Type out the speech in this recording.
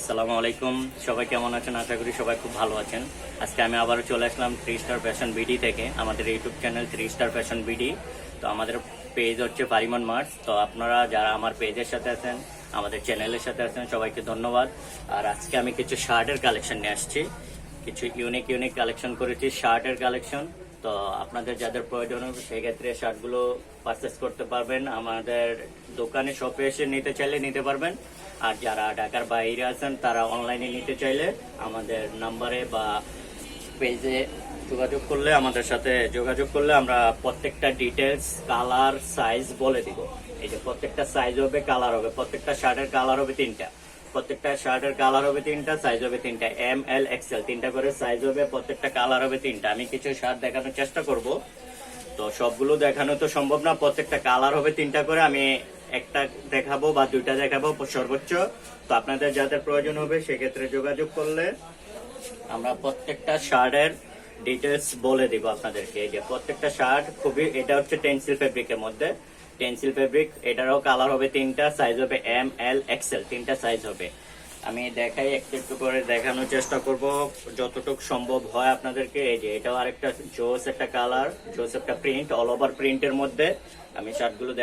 আসসালামু আলাইকুম। সবাই কেমন আছেন? আশা করি সবাই খুব ভালো আছেন। আজকে আমি আবারও চলে আসলাম থ্রি স্টার ফ্যাশন বিডি থেকে, আমাদের YouTube channel three star fashion BD তো আমাদের পেজ হচ্ছে পারিমন মার্টস তো আপনারা যারা আমার পেজের সাথে আছেন, আমাদের চ্যানেলের সাথে আছেন, সবাইকে ধন্যবাদ। আর আজকে আমি কিছু শার্টের কালেকশন নিয়ে আসছি। কিছু ইউনিক ইউনিক কালেকশন করেছি। শার্টের কালেকশন তো আপনাদের যাদের প্রয়োজন হবে সেই ক্ষেত্রে শার্টগুলো পারচেস করতে পারবেন। আমাদের দোকানে শপে এসে নিতে চাইলে নিতে পারবেন। আর যারা ঢাকার বাইরে আছেন, তারা অনলাইনে নিতে চাইলে আমাদের নাম্বারে বা পেজে যোগাযোগ করলে, আমাদের সাথে যোগাযোগ করলে আমরা প্রত্যেকটা ডিটেলস কালার সাইজ বলে দিব। এই যে প্রত্যেকটা সাইজ হবে কালার হবে। প্রত্যেকটা শার্টের কালার হবে তিনটা। প্রত্যেকটা শার্টের কালার হবে তিনটা সাইজ হবে তিনটা। এম এল এক্সেল তিনটা করে সাইজ হবে, প্রত্যেকটা কালার হবে তিনটা। আমি কিছু শার্ট দেখানোর চেষ্টা করব। তো সবগুলো দেখানো তো সম্ভব না, প্রত্যেকটা কালার হবে তিনটা করে। আমি একটা দেখাবো বা দুইটা দেখাবো সর্বোচ্চ। তো আপনাদের যাদের প্রয়োজন হবে, সেক্ষেত্রে যোগাযোগ করলে আমরা প্রত্যেকটা শার্টের ডিটেলস বলে দিব আপনাদেরকে। এই যে প্রত্যেকটা শার্ট খুবই, এটা হচ্ছে টেন্সিল ফেব্রিকের মধ্যে। টেন্সিল ফেব্রিক এটারও কালার হবে তিনটা সাইজ হবে এম এল এক্সেল তিনটা সাইজ হবে। আমি দেখাই, একটু একটু করে দেখানোর চেষ্টা করব, যতটুকু সম্ভব হয় আপনাদেরকে। এই যে, এটাও আরেকটা জোস একটা কালার জোস একটা প্রিন্ট অল ওভার প্রিন্টের মধ্যে। আমি শার্টগুলো দেখ